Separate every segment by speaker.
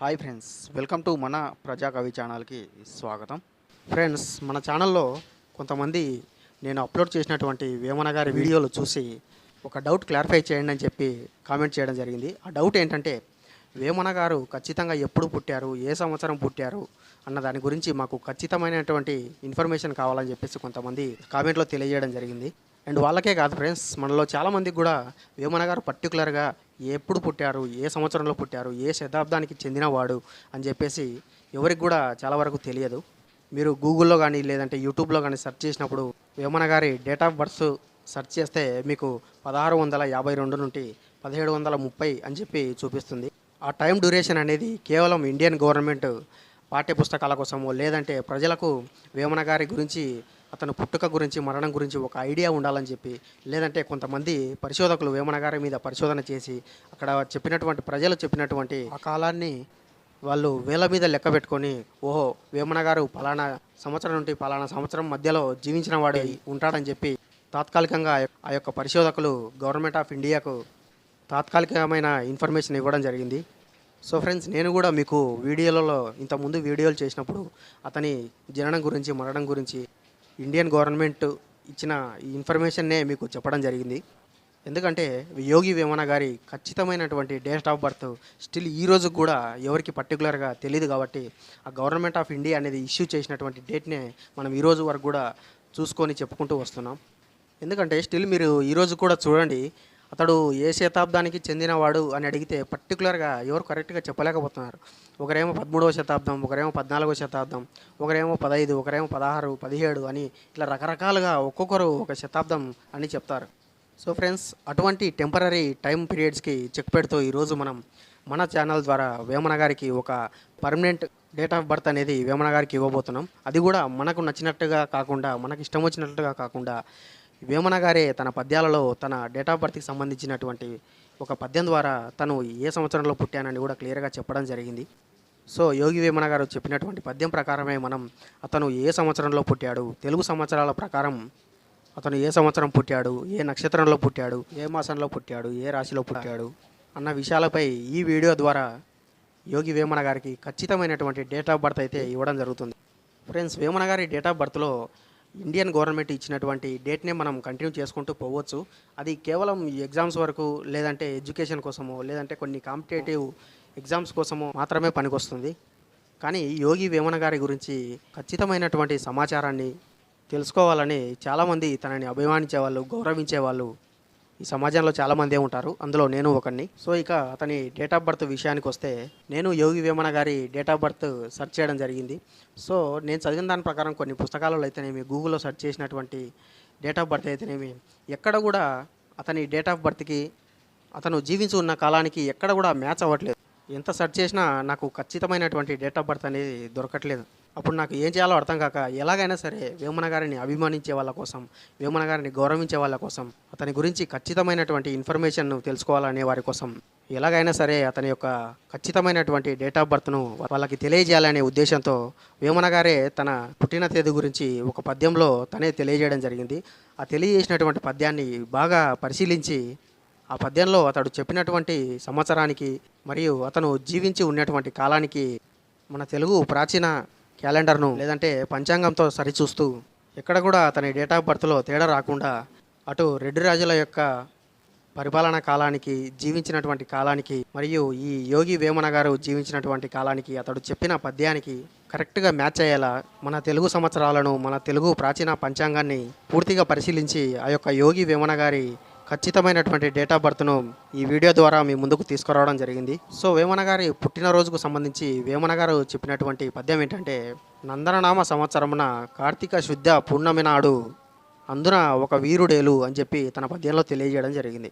Speaker 1: Hi friends welcome to మన ప్రజా కవి ఛానల్కి స్వాగతం. ఫ్రెండ్స్ మన ఛానల్లో కొంతమంది నేను అప్లోడ్ చేసినటువంటి వేమన గారి వీడియోలు చూసి ఒక డౌట్ క్లారిఫై చేయండి అని చెప్పి కామెంట్ చేయడం జరిగింది. ఆ డౌట్ ఏంటంటే వేమన గారు ఖచ్చితంగా ఎప్పుడు పుట్టారు ఏ సంవత్సరం పుట్టారు అన్న దాని గురించి మాకు ఖచ్చితమైనటువంటి ఇన్ఫర్మేషన్ కావాలని చెప్పేసి కొంతమంది కామెంట్లో తెలియజేయడం జరిగింది. అండ్ వాళ్ళకే కాదు ఫ్రెండ్స్ మనలో చాలామందికి కూడా వేమన గారు పర్టికులర్గా ఎప్పుడు పుట్టారు ఏ సంవత్సరంలో పుట్టారు ఏ శతాబ్దానికి చెందినవాడు అని చెప్పేసి ఎవరికి కూడా చాలా వరకు తెలియదు. మీరు గూగుల్లో కానీ లేదంటే యూట్యూబ్లో కానీ సెర్చ్ చేసినప్పుడు వేమన గారి డేట్ ఆఫ్ బర్త్ సెర్చ్ చేస్తే మీకు పదహారు వందల యాభై రెండు నుండి పదిహేడు వందల ముప్పై అని చెప్పి చూపిస్తుంది. ఆ టైం డ్యూరేషన్ అనేది కేవలం ఇండియన్ గవర్నమెంట్ పాఠ్య పుస్తకాల కోసమో లేదంటే ప్రజలకు వేమన గారి గురించి అతను పుట్టుక గురించి మరణం గురించి ఒక ఐడియా ఉండాలని చెప్పి లేదంటే కొంతమంది పరిశోధకులు వేమన గారి మీద పరిశోధన చేసి అక్కడ చెప్పినటువంటి ప్రజలు చెప్పినటువంటి ఆ కాలాన్ని వాళ్ళు వేల మీద లెక్క పెట్టుకొని ఓహో వేమన గారు పలానా సంవత్సరం నుండి పలానా సంవత్సరం మధ్యలో జీవించిన వాడు ఉంటాడని చెప్పి తాత్కాలికంగా ఆ యొక్క పరిశోధకులు గవర్నమెంట్ ఆఫ్ ఇండియాకు తాత్కాలికమైన ఇన్ఫర్మేషన్ ఇవ్వడం జరిగింది. సో ఫ్రెండ్స్ నేను కూడా మీకు వీడియోలలో ఇంతకుముందు వీడియోలు చేసినప్పుడు అతని జననం గురించి మరణం గురించి ఇండియన్ గవర్నమెంట్ ఇచ్చిన ఈ ఇన్ఫర్మేషన్నే మీకు చెప్పడం జరిగింది. ఎందుకంటే యోగి వేమన గారి ఖచ్చితమైనటువంటి డేట్ ఆఫ్ బర్త్ స్టిల్ ఈ రోజు కూడా ఎవరికి పర్టికులర్గా తెలియదు కాబట్టి ఆ గవర్నమెంట్ ఆఫ్ ఇండియా అనేది ఇష్యూ చేసినటువంటి డేట్నే మనం ఈరోజు వరకు కూడా చూసుకొని చెప్పుకుంటూ వస్తున్నాం. ఎందుకంటే స్టిల్ మీరు ఈరోజు కూడా చూడండి అతడు ఏ శతాబ్దానికి చెందినవాడు అని అడిగితే పర్టికులర్గా ఎవరు కరెక్ట్గా చెప్పలేకపోతున్నారు. ఒకరేమో పదమూడవ శతాబ్దం ఒకరేమో పద్నాలుగవ శతాబ్దం ఒకరేమో పదహైదు ఒకరేమో పదహారు పదిహేడు అని ఇట్లా రకరకాలుగా ఒక్కొక్కరు ఒక శతాబ్దం అని చెప్తారు. సో ఫ్రెండ్స్ అటువంటి టెంపరీ టైం పీరియడ్స్కి చెక్ పెడుతూ ఈరోజు మనం మన ఛానల్ ద్వారా వేమన గారికి ఒక పర్మనెంట్ డేట్ ఆఫ్ బర్త్ అనేది వేమన గారికి ఇవ్వబోతున్నాం. అది కూడా మనకు నచ్చినట్టుగా కాకుండా మనకి ఇష్టం వచ్చినట్టుగా కాకుండా వేమన గారే తన పద్యాలలో తన డేట్ ఆఫ్ బర్త్కి సంబంధించినటువంటి ఒక పద్యం ద్వారా తను ఏ సంవత్సరంలో పుట్టానని కూడా క్లియర్గా చెప్పడం జరిగింది. సో యోగి వేమన గారు చెప్పినటువంటి పద్యం ప్రకారమే మనం అతను ఏ సంవత్సరంలో పుట్టాడు తెలుగు సంవత్సరాల ప్రకారం అతను ఏ సంవత్సరం పుట్టాడు ఏ నక్షత్రంలో పుట్టాడు ఏ మాసంలో పుట్టాడు ఏ రాశిలో పుట్టాడు అన్న విషయాలపై ఈ వీడియో ద్వారా యోగి వేమన గారికి ఖచ్చితమైనటువంటి డేట్ ఆఫ్ బర్త్ అయితే ఇవ్వడం జరుగుతుంది. ఫ్రెండ్స్ వేమన గారి డేట్ ఆఫ్ బర్త్లో ఇండియన్ గవర్నమెంట్ ఇచ్చినటువంటి డేట్నే మనం కంటిన్యూ చేసుకుంటూ పోవచ్చు. అది కేవలం ఎగ్జామ్స్ వరకు లేదంటే ఎడ్యుకేషన్ కోసమో లేదంటే కొన్ని కాంపిటేటివ్ ఎగ్జామ్స్ కోసమో మాత్రమే పనికొస్తుంది. కానీ యోగి వేమన గారి గురించి ఖచ్చితమైనటువంటి సమాచారాన్ని తెలుసుకోవాలని చాలామంది తనని అభిమానించే వాళ్ళు గౌరవించే వాళ్ళు ఈ సమాజంలో చాలామందే ఉంటారు. అందులో నేను ఒకరిని సో ఇక అతని డేట్ ఆఫ్ బర్త్ విషయానికి వస్తే నేను యోగి వేమన గారి డేట్ ఆఫ్ బర్త్ సెర్చ్ చేయడం జరిగింది. సో నేను చదివిన దాని ప్రకారం కొన్ని పుస్తకాలలో అయితేనేమి గూగుల్లో సెర్చ్ చేసినటువంటి డేట్ ఆఫ్ బర్త్ అయితేనేమి ఎక్కడ కూడా అతని డేట్ ఆఫ్ బర్త్కి అతను జీవించి ఉన్న కాలానికి ఎక్కడ కూడా మ్యాచ్ అవ్వట్లేదు. ఎంత సెర్చ్ చేసినా నాకు ఖచ్చితమైనటువంటి డేట్ ఆఫ్ బర్త్ అనేది దొరకట్లేదు. అప్పుడు నాకు ఏం చేయాలో అర్థం కాక ఎలాగైనా సరే వేమన గారిని అభిమానించే వాళ్ళ కోసం వేమన గారిని గౌరవించే వాళ్ళ కోసం అతని గురించి ఖచ్చితమైనటువంటి ఇన్ఫర్మేషన్ తెలుసుకోవాలనే వారి కోసం ఎలాగైనా సరే అతని యొక్క ఖచ్చితమైనటువంటి డేట్ ఆఫ్ బర్త్ను వాళ్ళకి తెలియజేయాలనే ఉద్దేశంతో వేమన గారే తన పుట్టిన తేదీ గురించి ఒక పద్యంలో తనే తెలియజేయడం జరిగింది. ఆ తెలియజేసినటువంటి పద్యాన్ని బాగా పరిశీలించి ఆ పద్యంలో అతడు చెప్పినటువంటి సంవత్సరానికి మరియు అతను జీవించి ఉన్నటువంటి కాలానికి మన తెలుగు ప్రాచీన క్యాలెండర్ను లేదంటే పంచాంగంతో సరిచూస్తూ ఎక్కడ కూడా అతని డేట్ ఆఫ్ బర్త్లో తేడా రాకుండా అటు రెడ్డి రాజుల యొక్క పరిపాలనా కాలానికి జీవించినటువంటి కాలానికి మరియు ఈ యోగి వేమన గారు జీవించినటువంటి కాలానికి అతడు చెప్పిన పద్యానికి కరెక్ట్గా మ్యాచ్ అయ్యేలా మన తెలుగు సంవత్సరాలను మన తెలుగు ప్రాచీన పంచాంగాన్ని పూర్తిగా పరిశీలించి ఆ యొక్క యోగి వేమన గారి ఖచ్చితమైనటువంటి డేట్ ఆఫ్ బర్త్ను ఈ వీడియో ద్వారా మీ ముందుకు తీసుకురావడం జరిగింది. సో వేమన గారి పుట్టినరోజుకు సంబంధించి వేమన గారు చెప్పినటువంటి పద్యం ఏంటంటే నందననామ సంవత్సరమున కార్తీక శుద్ధ పూర్ణమి నాడు అందున ఒక వీరుడేలు అని చెప్పి తన పద్యంలో తెలియజేయడం జరిగింది.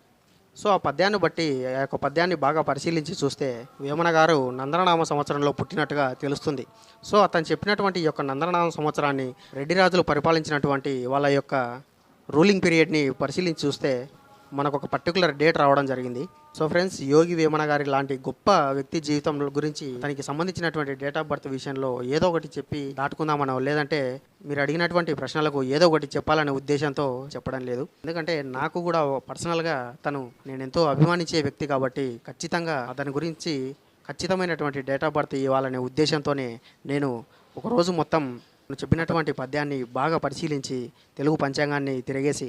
Speaker 1: సో ఆ పద్యాన్ని బట్టి ఆ యొక్క పద్యాన్ని బాగా పరిశీలించి చూస్తే వేమన గారు నందననామ సంవత్సరంలో పుట్టినట్టుగా తెలుస్తుంది. సో అతను చెప్పినటువంటి ఈ యొక్క నందననామ సంవత్సరాన్ని రెడ్డి రాజులు పరిపాలించినటువంటి వాళ్ళ యొక్క రూలింగ్ పీరియడ్ని పరిశీలించి చూస్తే మనకు ఒక పర్టికులర్ డేట్ రావడం జరిగింది. సో ఫ్రెండ్స్ యోగి వేమన గారి లాంటి గొప్ప వ్యక్తి జీవితం గురించి తనకి సంబంధించినటువంటి డేట్ ఆఫ్ బర్త్ విషయంలో ఏదో ఒకటి చెప్పి దాటుకుందామనో లేదంటే మీరు అడిగినటువంటి ప్రశ్నలకు ఏదో ఒకటి చెప్పాలనే ఉద్దేశంతో చెప్పడం లేదు. ఎందుకంటే నాకు కూడా పర్సనల్గా తను నేను ఎంతో అభిమానించే వ్యక్తి కాబట్టి ఖచ్చితంగా అతని గురించి ఖచ్చితమైనటువంటి డేట్ ఆఫ్ బర్త్ ఇవ్వాలనే ఉద్దేశంతోనే నేను ఒకరోజు మొత్తం చెప్పినటువంటి పద్యాన్ని బాగా పరిశీలించి తెలుగు పంచాంగాన్ని తిరిగేసి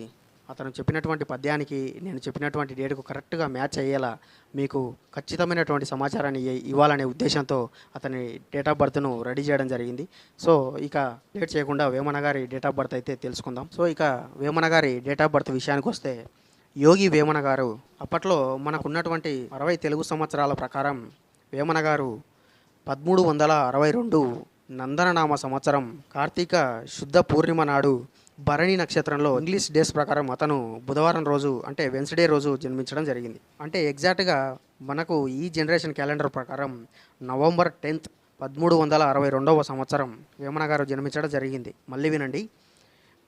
Speaker 1: అతను చెప్పినటువంటి పద్యానికి నేను చెప్పినటువంటి డేటుకు కరెక్ట్గా మ్యాచ్ అయ్యేలా మీకు ఖచ్చితమైనటువంటి సమాచారాన్ని ఇవ్వాలనే ఉద్దేశంతో అతని డేట్ ఆఫ్ బర్త్ను రెడీ చేయడం జరిగింది. సో ఇక లేట్ చేయకుండా వేమన గారి డేట్ ఆఫ్ బర్త్ అయితే తెలుసుకుందాం. సో ఇక వేమన గారి డేట్ ఆఫ్ బర్త్ విషయానికి వస్తే యోగి వేమన గారు అప్పట్లో మనకున్నటువంటి అరవై తెలుగు సంవత్సరాల ప్రకారం వేమన గారు పదమూడు వందల అరవై రెండు నందననామ సంవత్సరం కార్తీక శుద్ధ పూర్ణిమ నాడు భరణి నక్షత్రంలో ఇంగ్లీష్ డేస్ ప్రకారం అతను బుధవారం రోజు అంటే వెన్స్డే రోజు జన్మించడం జరిగింది. అంటే ఎగ్జాక్ట్గా మనకు ఈ జనరేషన్ క్యాలెండర్ ప్రకారం నవంబర్ టెన్త్ పదమూడు వందల అరవై రెండవ సంవత్సరం వేమన గారు జన్మించడం జరిగింది. మళ్ళీ వినండి.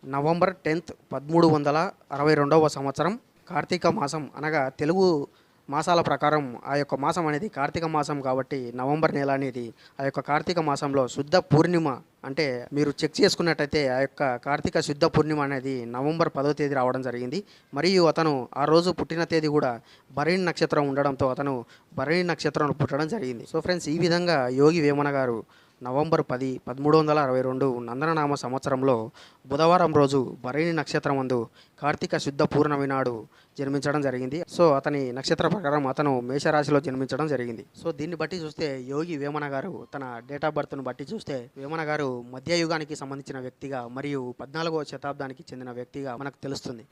Speaker 1: నవంబర్ టెన్త్ పదమూడు వందల అరవై రెండవ సంవత్సరం కార్తీక మాసం అనగా తెలుగు మాసాల ప్రకారం ఆ యొక్క మాసం అనేది కార్తీక మాసం కాబట్టి నవంబర్ నెల అనేది ఆ యొక్క కార్తీక మాసంలో శుద్ధ పూర్ణిమ అంటే మీరు చెక్ చేసుకున్నట్టయితే ఆ యొక్క కార్తీక శుద్ధ పూర్ణిమ అనేది నవంబర్ పదో తేదీ రావడం జరిగింది. మరియు అతను ఆ రోజు పుట్టిన తేదీ కూడా భరణి నక్షత్రం ఉండడంతో అతను భరణి నక్షత్రంలో పుట్టడం జరిగింది. సో ఫ్రెండ్స్ ఈ విధంగా యోగి వేమన గారు నవంబర్ పది పదమూడు వందల అరవై రెండు నందననామ సంవత్సరంలో బుధవారం రోజు భరణి నక్షత్రం అందు కార్తీక శుద్ధ పూర్ణమి నాడు జన్మించడం జరిగింది. సో అతని నక్షత్ర ప్రకారం అతను మేషరాశిలో జన్మించడం జరిగింది. సో దీన్ని బట్టి చూస్తే యోగి వేమన గారు తన డేట్ ఆఫ్ బర్త్ను బట్టి చూస్తే వేమన గారు మధ్యయుగానికి సంబంధించిన వ్యక్తిగా మరియు పద్నాలుగవ శతాబ్దానికి చెందిన వ్యక్తిగా మనకు తెలుస్తుంది.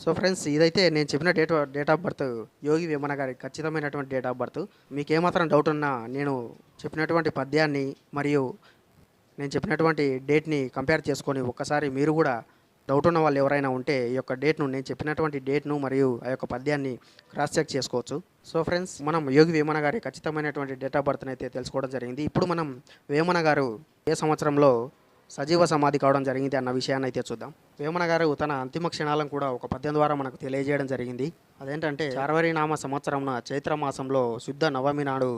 Speaker 1: సో ఫ్రెండ్స్ ఇదైతే నేను చెప్పిన date date of birth Yogi Vemana గారి ఖచ్చితమైనటువంటి డేట్ ఆఫ్ బర్త్. మీకు ఏమాత్రం డౌట్ ఉన్నా నేను చెప్పినటువంటి పద్యాన్ని మరియు నేను చెప్పినటువంటి డేట్ని కంపేర్ చేసుకొని ఒక్కసారి మీరు కూడా డౌట్ ఉన్న వాళ్ళు ఎవరైనా ఉంటే ఈ యొక్క డేట్ను నేను చెప్పినటువంటి డేట్ను మరియు ఆ యొక్క పద్యాన్ని క్రాస్ చెక్ చేసుకోవచ్చు. సో ఫ్రెండ్స్ మనం యోగి వేమన గారి ఖచ్చితమైనటువంటి డేట్ ఆఫ్ బర్త్ని అయితే తెలుసుకోవడం జరిగింది. ఇప్పుడు మనం వేమన గారు ఏ సంవత్సరంలో సజీవ సమాధి కావడం జరిగింది అన్న విషయాన్ని అయితే చూద్దాం. వేమన గారు తన అంతిమ క్షణాలను కూడా ఒక పద్యం ద్వారా మనకు తెలియజేయడం జరిగింది. అదేంటంటే చార్వరి నామ సంవత్సరంన చైత్ర మాసంలో శుద్ధ నవమి నాడు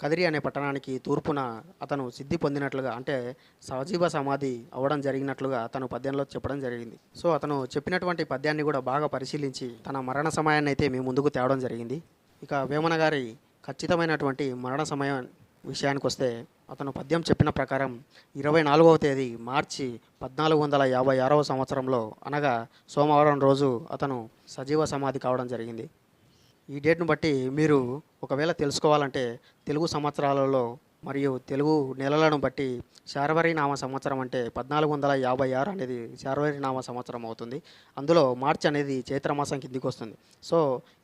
Speaker 1: కదిరి అనే పట్టణానికి తూర్పున అతను సిద్ధి పొందినట్లుగా అంటే సజీవ సమాధి అవ్వడం జరిగినట్లుగా అతను పద్యంలో చెప్పడం జరిగింది. సో అతను చెప్పినటువంటి పద్యాన్ని కూడా బాగా పరిశీలించి తన మరణ సమయాన్ని అయితే మీ ముందుకు తేవడం జరిగింది. ఇక వేమన గారి ఖచ్చితమైనటువంటి మరణ సమయం విషయానికి వస్తే అతను పద్యం చెప్పిన ప్రకారం ఇరవై నాలుగవ తేదీ మార్చి పద్నాలుగు వందల యాభై ఆరవ సంవత్సరంలో అనగా సోమవారం రోజు అతను సజీవ సమాధి కావడం జరిగింది. ఈ డేట్ను బట్టి మీరు ఒకవేళ తెలుసుకోవాలంటే తెలుగు సంవత్సరాలలో మరియు తెలుగు నెలలను బట్టి శార్వరి నామ సంవత్సరం అంటే పద్నాలుగు వందల యాభై ఆరు అనేది శార్వరి నామ సంవత్సరం అవుతుంది. అందులో మార్చి అనేది చైత్రమాసం కిందికి వస్తుంది. సో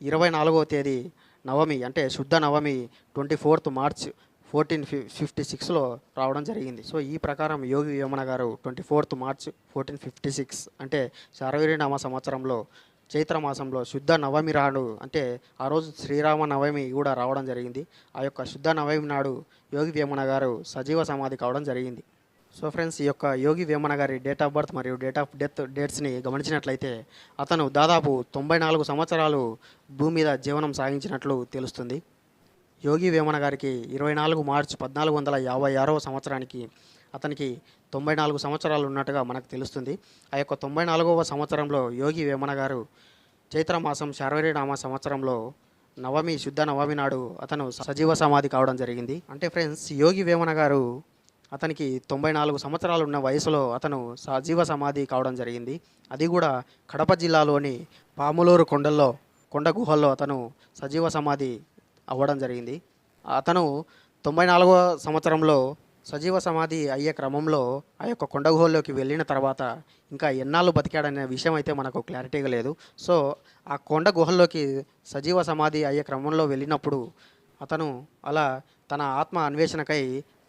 Speaker 1: ఇరవై నాలుగవ తేదీ నవమి అంటే శుద్ధ Navami twenty fourth March fourteen fifty సిక్స్లో రావడం జరిగింది. సో ఈ ప్రకారం యోగి వేమన గారు twenty fourth March fourteen fifty six అంటే శార్వరి సంవత్సరంలో చైత్ర మాసంలో శుద్ధ నవమి రాడు అంటే ఆ రోజు శ్రీరామ నవమి కూడా రావడం జరిగింది. ఆ యొక్క శుద్ధ నవమి నాడు యోగి వేమన గారు సజీవ సమాధి కావడం జరిగింది. సో ఫ్రెండ్స్ ఈ యొక్క యోగి వేమన గారి డేట్ ఆఫ్ బర్త్ మరియు డేట్ ఆఫ్ డెత్ డేట్స్ని గమనించినట్లయితే అతను దాదాపు తొంభై నాలుగు సంవత్సరాలు భూమి మీద జీవనం సాగించినట్లు తెలుస్తుంది. యోగి వేమన గారికి ఇరవై నాలుగు మార్చి పద్నాలుగు వందల యాభై ఆరవ సంవత్సరానికి అతనికి తొంభై నాలుగు సంవత్సరాలు ఉన్నట్టుగా మనకు తెలుస్తుంది. ఆ యొక్క తొంభై నాలుగవ సంవత్సరంలో యోగి వేమన గారు చైత్రమాసం శార్వరినామ సంవత్సరంలో నవమి శుద్ధ నవమి నాడు అతను సజీవ సమాధి కావడం జరిగింది. అంటే ఫ్రెండ్స్ యోగి వేమన గారు అతనికి తొంభై నాలుగు సంవత్సరాలు ఉన్న వయసులో అతను సజీవ సమాధి కావడం జరిగింది. అది కూడా కడప జిల్లాలోని పాములూరు కొండల్లో కొండ గుహల్లో అతను సజీవ సమాధి అవ్వడం జరిగింది. అతను తొంభై నాలుగవ సంవత్సరంలో సజీవ సమాధి అయ్యే క్రమంలో ఆ యొక్క కొండగుహల్లోకి వెళ్ళిన తర్వాత ఇంకా ఎన్నాళ్ళు బతికాడనే విషయం అయితే మనకు క్లారిటీగా లేదు. సో ఆ కొండ గుహల్లోకి సజీవ సమాధి అయ్యే క్రమంలో వెళ్ళినప్పుడు అతను అలా తన ఆత్మ అన్వేషణకై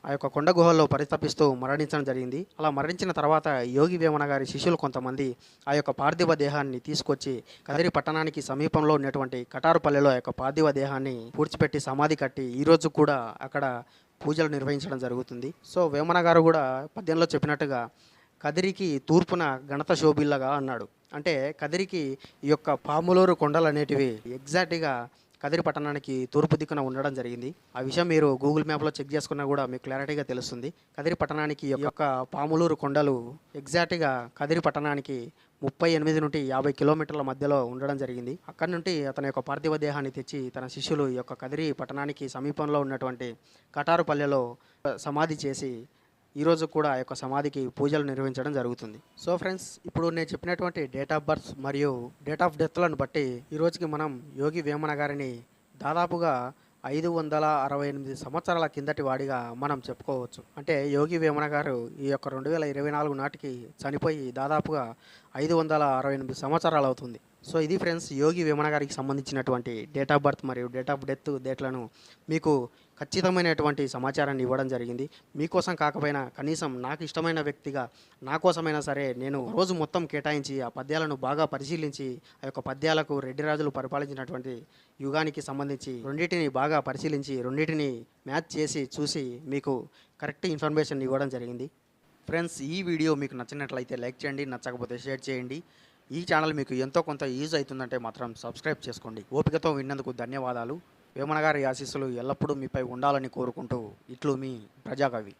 Speaker 1: ఆ యొక్క కొండ గుహల్లో పరితపిస్తూ మరణించడం జరిగింది. అలా మరణించిన తర్వాత యోగి వేమన గారి శిష్యులు కొంతమంది ఆ యొక్క పార్థివ దేహాన్ని తీసుకొచ్చి కదిరి పట్టణానికి సమీపంలో ఉన్నటువంటి కటారుపల్లెలో ఆ యొక్క పార్థివ దేహాన్ని పూడ్చిపెట్టి సమాధి కట్టి ఈరోజు కూడా అక్కడ పూజలు నిర్వహించడం జరుగుతుంది. సో వేమన గారు కూడా పద్యంలో చెప్పినట్టుగా కదిరికి తూర్పున గణత శోభిల్లగా అన్నాడు. అంటే కదిరికి ఈ యొక్క పాములూరు కొండలు అనేటివి ఎగ్జాక్ట్గా కదిరి పట్టణానికి తూర్పు దిక్కున ఉండడం జరిగింది. ఆ విషయం మీరు గూగుల్ మ్యాప్లో చెక్ చేసుకున్నా కూడా మీకు క్లారిటీగా తెలుస్తుంది. కదిరి పట్టణానికి యొక్క పాములూరు కొండలు ఎగ్జాక్ట్గా కదిరి పట్టణానికి ముప్పై ఎనిమిది నుండి యాభై కిలోమీటర్ల మధ్యలో ఉండడం జరిగింది. అక్కడి నుండి అతని యొక్క పార్థివ దేహాన్ని తెచ్చి తన శిష్యులు యొక్క కదిరి పట్టణానికి సమీపంలో ఉన్నటువంటి కటారుపల్లెలో సమాధి చేసి ఈరోజు కూడా ఆ యొక్క సమాధికి పూజలు నిర్వహించడం జరుగుతుంది. సో ఫ్రెండ్స్ ఇప్పుడు నేను చెప్పినటువంటి డేట్ ఆఫ్ బర్త్ మరియు డేట్ ఆఫ్ డెత్లను బట్టి ఈ రోజుకి మనం యోగి వేమన గారిని దాదాపుగా ఐదు వందల అరవై ఎనిమిది సంవత్సరాల కిందటి వాడిగా మనం చెప్పుకోవచ్చు. అంటే యోగి వేమన గారు ఈ యొక్క రెండు వేల ఇరవై నాలుగు నాటికి చనిపోయి దాదాపుగా ఐదు వందల అరవై ఎనిమిది సంవత్సరాలు అవుతుంది. సో ఇది ఫ్రెండ్స్ యోగి వేమన గారికి సంబంధించినటువంటి డేట్ ఆఫ్ బర్త్ మరియు డేట్ ఆఫ్ డెత్ డేట్లను మీకు ఖచ్చితమైనటువంటి సమాచారాన్ని ఇవ్వడం జరిగింది. మీకోసం కాకపోయినా కనీసం నాకు ఇష్టమైన వ్యక్తిగా నా కోసమైనా సరే నేను రోజు మొత్తం కేటాయించి ఆ పద్యాలను బాగా పరిశీలించి ఆ యొక్క పద్యాలకు రెడ్డి రాజులు పరిపాలించినటువంటి యుగానికి సంబంధించి రెండింటిని బాగా పరిశీలించి రెండింటిని మ్యాచ్ చేసి చూసి మీకు కరెక్ట్ ఇన్ఫర్మేషన్ ఇవ్వడం జరిగింది. ఫ్రెండ్స్ ఈ వీడియో మీకు నచ్చినట్లయితే లైక్ చేయండి నచ్చకపోతే షేర్ చేయండి. ఈ ఛానల్ మీకు ఎంతో కొంత యూజ్ అవుతుందంటే మాత్రం సబ్స్క్రైబ్ చేసుకోండి. ఓపికతో విన్నందుకు ధన్యవాదాలు. వేమన గారి ఆశీస్సులు ఎల్లప్పుడూ మీపై ఉండాలని కోరుకుంటూ ఇట్లు మీ ప్రజాకవి.